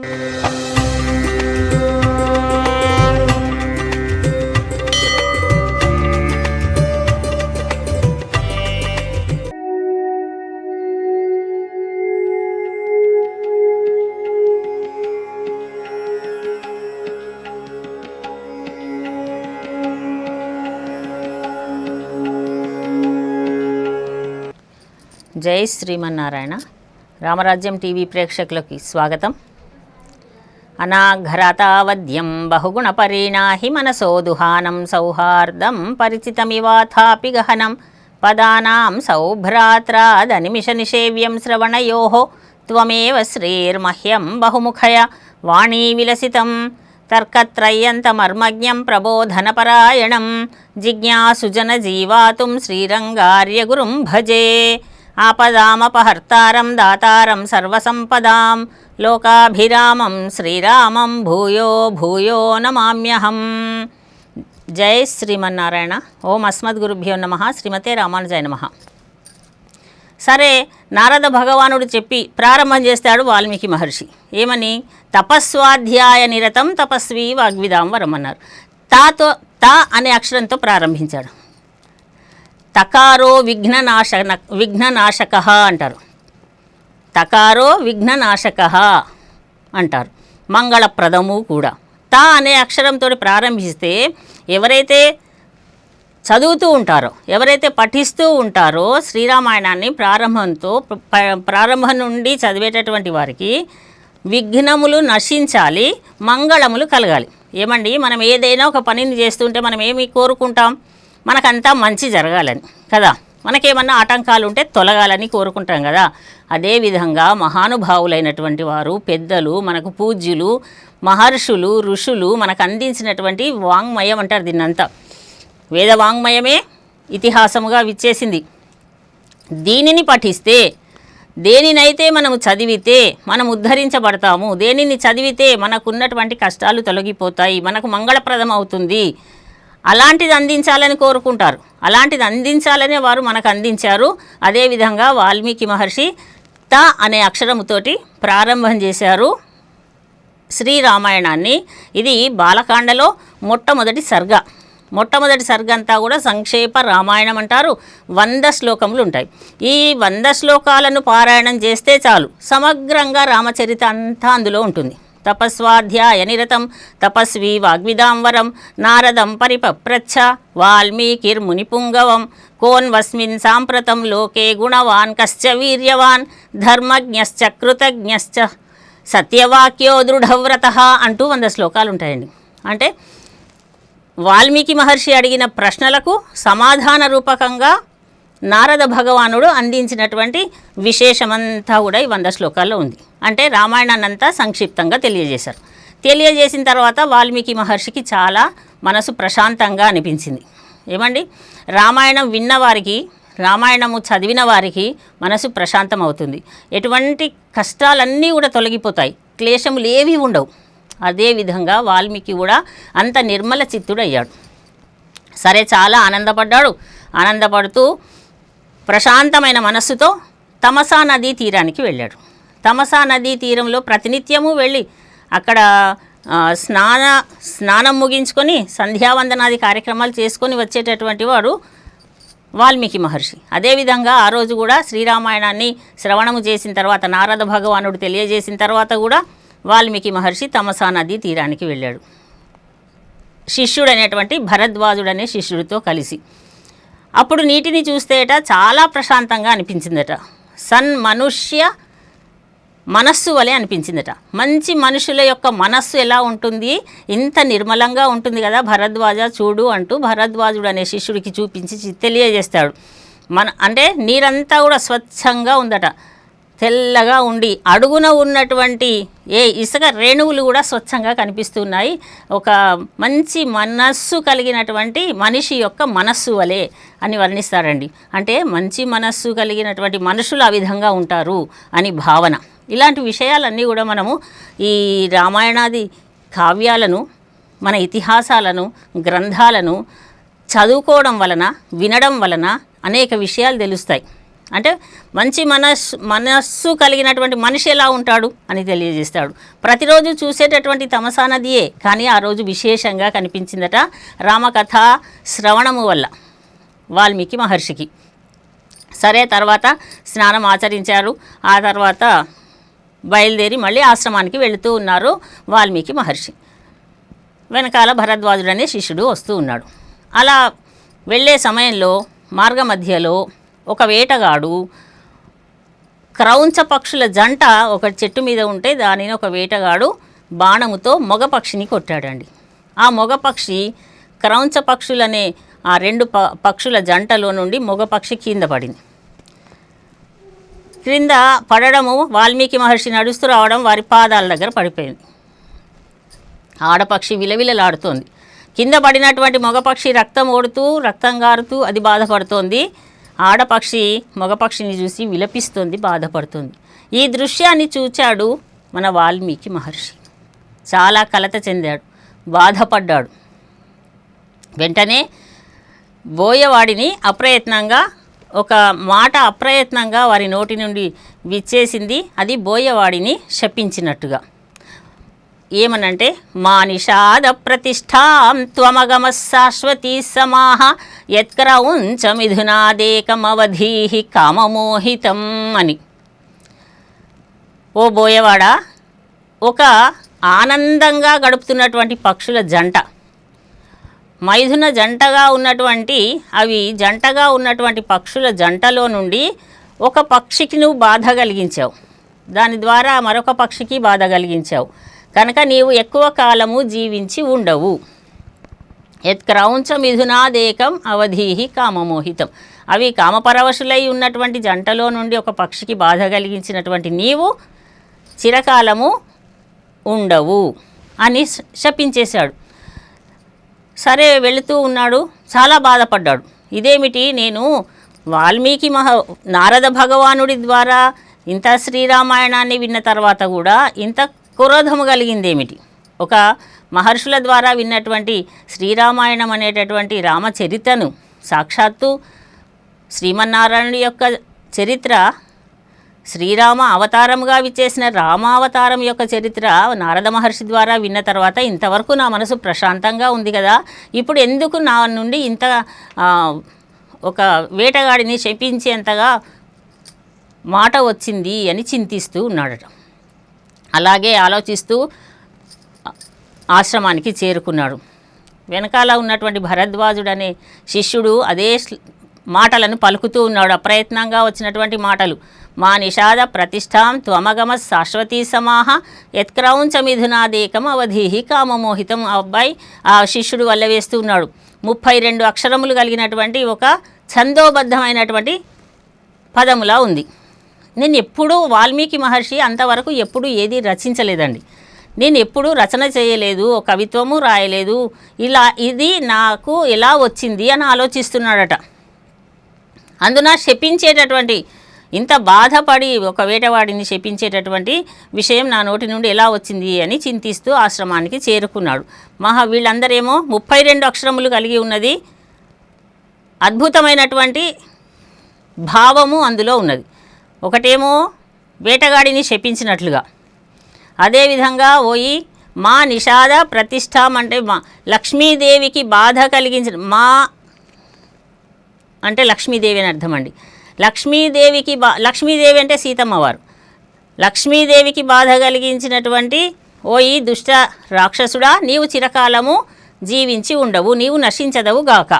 జై శ్రీమన్నారాయణ. రామరాజ్యం టీవీ ప్రేక్షకులకి స్వాగతం. అనాఘరతావద్యం బహుగుణపరిణాహి మనసోదుహానం సౌహార్దం పరిచితమివాథాపి గహనం పదానాం సౌభ్రాత్రాదనిమిష నిషేవ్యం శ్రవణయో త్వమేవ శ్రీర్మహ్యం బహుముఖయ వాణీ విలసితం తర్కత్రయ్యంతమర్మజ్ఞం ప్రబోధనపరాయణం జిజ్ఞాసుజన జీవాతుం శ్రీరంగార్యగురుం భజే. ఆపదామపహర్తారం దాతారం సర్వసంపదాం లోకాభిరామం శ్రీరామం భూయో భూయో నమామ్యహం. జై శ్రీమన్నారాయణ. ఓం అస్మద్గురుభ్యో నమ. శ్రీమతే రామానుజాయ నమ. సరే నారద భగవానుడు చెప్పి ప్రారంభం చేస్తాడు వాల్మీకి మహర్షి. ఏమని? తపస్వాధ్యాయ నిరతం తపస్వి వాగ్విదాం వరమన్నారు. తాతో తా అనే అక్షరంతో ప్రారంభించాడు. తకారో విఘ్ననాశ విఘ్ననాశక అంటారు. తకారో విఘ్ననాశక అంటారు. మంగళప్రదము కూడా. త అనే అక్షరంతో ప్రారంభిస్తే ఎవరైతే చదువుతూ ఉంటారో ఎవరైతే పఠిస్తూ ఉంటారో శ్రీరామాయణాన్ని ప్రారంభంతో ప్రారంభం నుండి చదివేటటువంటి వారికి విఘ్నములు నశించాలి మంగళములు కలగాలి. ఏమండి? మనం ఏదైనా ఒక పనిని చేస్తుంటే మనం ఏమి కోరుకుంటాం? మనకంతా మంచి జరగాలని కదా? మనకేమన్నా ఆటంకాలు ఉంటే తొలగాలని కోరుకుంటాం కదా. అదేవిధంగా మహానుభావులైనటువంటి వారు పెద్దలు మనకు పూజ్యులు మహర్షులు ఋషులు మనకు అందించినటువంటి వాంగ్మయం అంటారు దీన్నంతా. వేద వాంగ్మయమే ఇతిహాసముగా విచ్చేసింది. దీనిని పఠిస్తే దేనినైతే మనము చదివితే మనం ఉద్ధరించబడతాము దేనిని చదివితే మనకున్నటువంటి కష్టాలు తొలగిపోతాయి మనకు మంగళప్రదం అవుతుంది అలాంటిది అందించాలని కోరుకుంటారు. అలాంటిది అందించాలనే వారు మనకు అందించారు. అదేవిధంగా వాల్మీకి మహర్షి త అనే అక్షరముతోటి ప్రారంభం చేశారు శ్రీరామాయణాన్ని. ఇది బాలకాండలో మొట్టమొదటి సర్గ. మొట్టమొదటి సర్గ అంతా కూడా సంక్షేప రామాయణం అంటారు. వంద శ్లోకములు ఉంటాయి. ఈ వంద శ్లోకాలను పారాయణం చేస్తే చాలు. సమగ్రంగా రామచరిత అంతా అందులో ఉంటుంది. తపస్వాధ్యాయ నిరతం తపస్వి వాగ్విదాంవరం నారదం పరిపప్రచ్ఛ. వాల్మీకిర్మునిపుంగవం. కోన్వస్మిన్ సాంప్రతం లోకే గుణవాన్. కశ్చ వీర్యవాన్. ధర్మజ్ఞశ్చ కృతజ్ఞశ్చ. సత్యవాక్యో దృఢవ్రత అంటూ వంద శ్లోకాలు ఉంటాయండి అంటే వాల్మీకి మహర్షి అడిగిన ప్రశ్నలకు సమాధాన రూపకంగా నారద భగవానుడు అందించినటువంటి విశేషమంతా కూడా ఈ వంద శ్లోకాల్లో ఉంది. అంటే రామాయణాన్ని అంతా సంక్షిప్తంగా తెలియజేశారు. తెలియజేసిన తర్వాత వాల్మీకి మహర్షికి చాలా మనసు ప్రశాంతంగా అనిపించింది. ఏమండి? రామాయణం విన్నవారికి రామాయణము చదివిన వారికి మనసు ప్రశాంతం అవుతుంది ఎటువంటి కష్టాలన్నీ కూడా తొలగిపోతాయి. క్లేశములు ఏవి ఉండవు. అదేవిధంగా వాల్మీకి కూడా అంత నిర్మల చిత్తుడు అయ్యాడు సరే చాలా ఆనందపడ్డాడు. ఆనందపడుతూ ప్రశాంతమైన మనస్సుతో తమసా నదీ తీరానికి వెళ్ళాడు. తమసా నదీ తీరంలో ప్రతినిత్యము వెళ్ళి అక్కడ స్నాన స్నానం ముగించుకొని సంధ్యావందనాది కార్యక్రమాలు చేసుకొని వచ్చేటటువంటి వాడు వాల్మీకి మహర్షి. అదేవిధంగా ఆ రోజు కూడా శ్రీరామాయణాన్ని శ్రవణము చేసిన తర్వాత నారద భగవానుడు తెలియజేసిన తర్వాత కూడా వాల్మీకి మహర్షి తమసా నది తీరానికి వెళ్ళాడు. శిష్యుడు అనేటువంటి శిష్యుడితో కలిసి. అప్పుడు నీటిని చూస్తేట చాలా ప్రశాంతంగా అనిపించిందట. సన్ మనుష్య మనస్సు వలె అనిపించిందట. మంచి మనుషుల యొక్క మనస్సు ఎలా ఉంటుంది? ఇంత నిర్మలంగా ఉంటుంది కదా భరద్వాజ చూడు అంటూ భరద్వాజుడు అనే శిష్యుడికి చూపించి తెలియజేస్తాడు. మన అంటే నీరంతా కూడా స్వచ్ఛంగా ఉందట. తెల్లగా ఉండి అడుగున ఉన్నటువంటి ఏ ఇసుక రేణువులు కూడా స్వచ్ఛంగా కనిపిస్తున్నాయి. ఒక మంచి మనస్సు కలిగినటువంటి మనిషి యొక్క మనస్సు వలె అని వర్ణిస్తారండి. అంటే మంచి మనస్సు కలిగినటువంటి మనుషులు ఆ విధంగా ఉంటారు అని భావన. ఇలాంటి విషయాలన్నీ కూడా మనము ఈ రామాయణాది కావ్యాలను మన ఇతిహాసాలను గ్రంథాలను చదువుకోవడం వలన వినడం వలన అనేక విషయాలు తెలుస్తాయి. అంటే మంచి మనస్సు మనస్సు కలిగినటువంటి మనిషి ఎలా ఉంటాడు అని తెలియజేస్తాడు. ప్రతిరోజు చూసేటటువంటి తమసా నదియే కానీ ఆ రోజు విశేషంగా కనిపించిందట రామకథ శ్రవణము వల్ల వాల్మీకి మహర్షికి. సరే తర్వాత స్నానం ఆచరించారు. ఆ తర్వాత బయలుదేరి మళ్ళీ ఆశ్రమానికి వెళుతూ ఉన్నారు వాల్మీకి మహర్షి. వెనకాల భరద్వాజుడనే శిష్యుడు వస్తూ ఉన్నాడు. అలా వెళ్ళే సమయంలో మార్గ మధ్యలో ఒక వేటగాడు క్రౌంచ పక్షుల జంట ఒక చెట్టు మీద ఉంటే దానిని ఒక వేటగాడు బాణముతో మగ పక్షిని కొట్టాడండి. ఆ మగ పక్షి క్రౌంచ పక్షులనే ఆ రెండు ప పక్షుల జంటలో నుండి మగ పక్షి కింద పడింది. క్రింద పడడము వాల్మీకి మహర్షి నడుస్తూ రావడం వారి పాదాల దగ్గర పడిపోయింది. ఆడపక్షి విలవిలలాడుతోంది. కింద పడినటువంటి మగపక్షి రక్తం ఓడుతూ రక్తం గారుతూ అది బాధపడుతోంది. ఆడపక్షి మగపక్షిని చూసి విలపిస్తుంది బాధపడుతుంది. ఈ దృశ్యాన్ని చూచాడు మన వాల్మీకి మహర్షి. చాలా కలత చెందాడు బాధపడ్డాడు. వెంటనే బోయవాడిని అప్రయత్నంగా ఒక మాట అప్రయత్నంగా వారి నోటి నుండి విచ్చేసింది అది బోయవాడిని శపించినట్టుగా. ఏమనంటే మా నిషాద ప్రతిష్టాం త్వమగమ శాశ్వతీ సమాహ యత్క్రౌంచ మిథునాదేకమవధీ కామమోహితం అని. ఓ బోయవాడ ఒక ఆనందంగా గడుపుతున్నటువంటి పక్షుల జంట. మైథున జంటగా ఉన్నటువంటి అవి జంటగా ఉన్నటువంటి పక్షుల జంటలో నుండి ఒక పక్షికి నువ్వు బాధ కలిగించావు. దాని ద్వారా మరొక పక్షికి బాధ కలిగించావు. కనుక నీవు ఎక్కువ కాలము జీవించి ఉండవు. యత్క్రౌంచ మిథునాదేకం అవధీహి కామమోహితం. అవి కామపరవశులై ఉన్నటువంటి జంటలో నుండి ఒక పక్షికి బాధ కలిగించినటువంటి నీవు చిరకాలము ఉండవు అని శపించేశాడు. సరే వెళుతూ ఉన్నాడు. చాలా బాధపడ్డాడు. ఇదేమిటి? నేను వాల్మీకి మహ నారద భగవానుడి ద్వారా ఇంత శ్రీరామాయణాన్ని విన్న తర్వాత కూడా ఇంత క్రోధము కలిగిందేమిటి? ఒక మహర్షుల ద్వారా విన్నటువంటి శ్రీరామాయణం అనేటటువంటి రామచరితను సాక్షాత్తు శ్రీమన్నారాయణుడి యొక్క చరిత్ర శ్రీరామ అవతారముగా విచ్చేసిన రామావతారం యొక్క చరిత్ర నారద మహర్షి ద్వారా విన్న తర్వాత ఇంతవరకు నా మనసు ప్రశాంతంగా ఉంది కదా. ఇప్పుడు ఎందుకు నా నుండి ఇంత ఒక వేటగాడిని శపించేంతగా మాట వచ్చింది అని చింతిస్తూ ఉన్నాడట. అలాగే ఆలోచిస్తూ ఆశ్రమానికి చేరుకున్నాడు. వెనకాల ఉన్నటువంటి భరద్వాజుడు అనే శిష్యుడు అదే మాటలను పలుకుతూ ఉన్నాడు. అప్రయత్నంగా వచ్చినటువంటి మాటలు మా నిషాద ప్రతిష్టాం త్వమగమ శాశ్వతీ సమాహ యత్క్రౌంచ మిథునాదేకం అవధీహి కామమోహితం ఆ అబ్బాయి ఆ శిష్యుడు వల్ల వేస్తూ ఉన్నాడు. ముప్పై రెండు అక్షరములు కలిగినటువంటి ఒక ఛందోబద్ధమైనటువంటి పదములా ఉంది. నేను ఎప్పుడూ వాల్మీకి మహర్షి అంతవరకు ఎప్పుడు ఏది రచించలేదండి. నేను ఎప్పుడూ రచన చేయలేదు కవిత్వము రాయలేదు. ఇలా ఇది నాకు ఎలా వచ్చింది అని ఆలోచిస్తున్నాడట. అందున శపించేటటువంటి ఇంత బాధపడి ఒక వేటవాడిని శపించేటటువంటి విషయం నా నోటి నుండి ఎలా వచ్చింది అని చింతిస్తూ ఆశ్రమానికి చేరుకున్నాడు. మహా వీళ్ళందరేమో ముప్పై రెండు అక్షరములు కలిగి ఉన్నది. అద్భుతమైనటువంటి భావము అందులో ఉన్నది. ఒకటేమో వేటగాడిని శపించినట్లుగా. అదేవిధంగా పోయి మా నిషాద ప్రతిష్టాం అంటే మా లక్ష్మీదేవికి బాధ కలిగించిన మా అంటే లక్ష్మీదేవి అని అర్థం అండి లక్ష్మీదేవికి బా లక్ష్మీదేవి అంటే సీతమ్మ వారు లక్ష్మీదేవికి బాధ కలిగించినటువంటి ఓయి దుష్ట రాక్షసుడా నీవు చిరకాలము జీవించి ఉండవు నీవు నశించదవు గాక.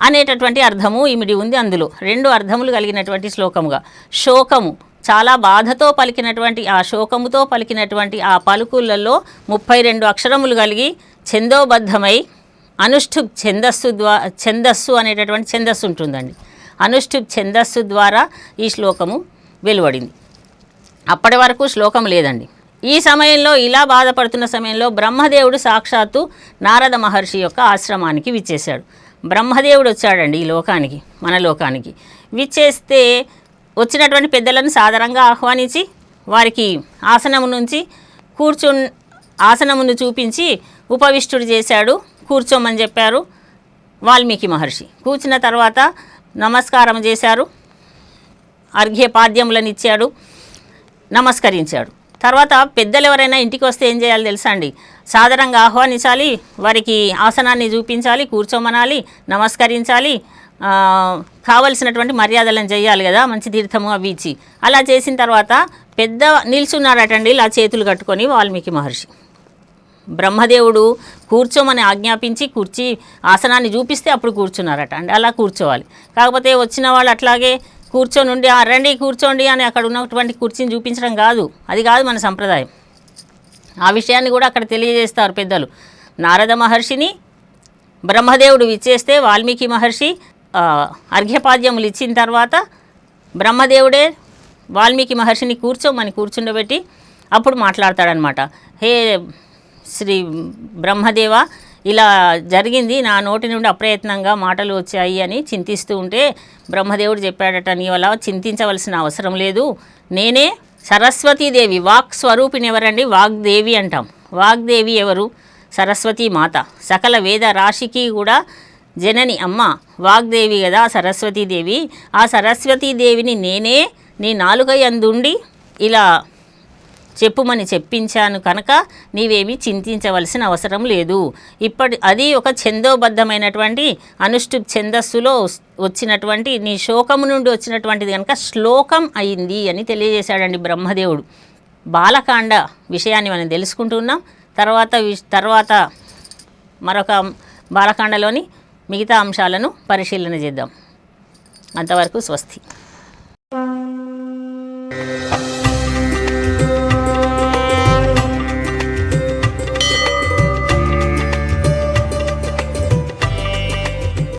అనేటటువంటి అర్థము ఇమిడి ఉంది అందులో. రెండు అర్థములు కలిగినటువంటి శ్లోకముగా. శోకము. చాలా బాధతో పలికినటువంటి ఆ శోకముతో పలికినటువంటి ఆ పలుకులలో ముప్పై రెండు అక్షరములు కలిగి ఛందోబద్ధమై అనుష్ఠుప్ ఛందస్సు ద్వా ఛందస్సు అనేటటువంటి ఛందస్సు ఉంటుందండి. అనుష్ఠుప్ ఛందస్సు ద్వారా ఈ శ్లోకము వెలువడింది. అప్పటి వరకు శ్లోకం లేదండి. ఈ సమయంలో ఇలా బాధపడుతున్న సమయంలో బ్రహ్మదేవుడు సాక్షాత్తు నారద మహర్షి యొక్క ఆశ్రమానికి విచ్చేశాడు. బ్రహ్మదేవుడు వచ్చాడండి ఈ లోకానికి మన లోకానికి. విచ్చేస్తే వచ్చినటువంటి పెద్దలను సాధారణంగా ఆహ్వానించి వారికి ఆసనము నుంచి కూర్చు ఆసనమును చూపించి ఉపవిష్టుడు చేశాడు కూర్చోమని చెప్పారు వాల్మీకి మహర్షి. కూర్చున్న తర్వాత నమస్కారం చేశారు అర్ఘ్యపాద్యములను ఇచ్చాడు నమస్కరించాడు. తర్వాత పెద్దలు ఎవరైనా ఇంటికి వస్తే ఏం చేయాలి తెలుసా అండి? సాధారణంగా ఆహ్వానించాలి వారికి ఆసనాన్ని చూపించాలి కూర్చోమనాలి నమస్కరించాలి కావలసినటువంటి మర్యాదలను చేయాలి కదా మంచి తీర్థము అవి ఇచ్చి. అలా చేసిన తర్వాత పెద్ద నిల్చున్నారటండి ఇలా చేతులు కట్టుకొని వాల్మీకి మహర్షి. బ్రహ్మదేవుడు కూర్చోమని ఆజ్ఞాపించి కూర్చి ఆసనాన్ని చూపిస్తే అప్పుడు కూర్చున్నారట అండి అలా కూర్చోవాలి. కాకపోతే వచ్చిన వాళ్ళు అట్లాగే కూర్చొని ఉండి "ఆ, రండి కూర్చోండి అని అక్కడ ఉన్నటువంటి కుర్చీని చూపించడం కాదు. అది కాదు మన సంప్రదాయం. ఆ విషయాన్ని కూడా అక్కడ తెలియజేస్తారు పెద్దలు. నారద మహర్షిని బ్రహ్మదేవుడు ఇచ్చేస్తే వాల్మీకి మహర్షి అర్ఘ్యపాద్యములు ఇచ్చిన తర్వాత బ్రహ్మదేవుడే వాల్మీకి మహర్షిని కూర్చోమని కూర్చుండబెట్టి అప్పుడు మాట్లాడతాడనమాట. హే శ్రీ బ్రహ్మదేవ ఇలా జరిగింది. నా నోటి నుండి అప్రయత్నంగా మాటలు వచ్చాయి అని చింతిస్తూ ఉంటే బ్రహ్మదేవుడు చెప్పాడట నీ వల్ల చింతించవలసిన అవసరం లేదు. నేనే సరస్వతీదేవి వాక్ స్వరూపిణి ఎవరండి? వాగ్దేవి అంటాం. వాగ్దేవి ఎవరు? సరస్వతీ మాత. సకల వేద రాశికి కూడా జనని అమ్మ. వాగ్దేవి కదా సరస్వతీదేవి. ఆ సరస్వతీదేవిని నేనే నీ నాలుక యందుండి ఇలా చెప్పుమని చెప్పించాను కనుక నీవేమీ చింతించవలసిన అవసరం లేదు. ఇప్పటి అది ఒక ఛందోబద్ధమైనటువంటి అనుష్ఠు ఛందస్సులో వచ్చినటువంటి నీ శోకము నుండి వచ్చినటువంటిది కనుక శ్లోకం అయింది అని తెలియజేశాడండి బ్రహ్మదేవుడు. బాలకాండ విషయాన్ని మనం తెలుసుకుంటున్నాం తర్వాత తర్వాత మరొక బాలకాండలోని మిగతా అంశాలను పరిశీలన చేద్దాం. అంతవరకు స్వస్తి.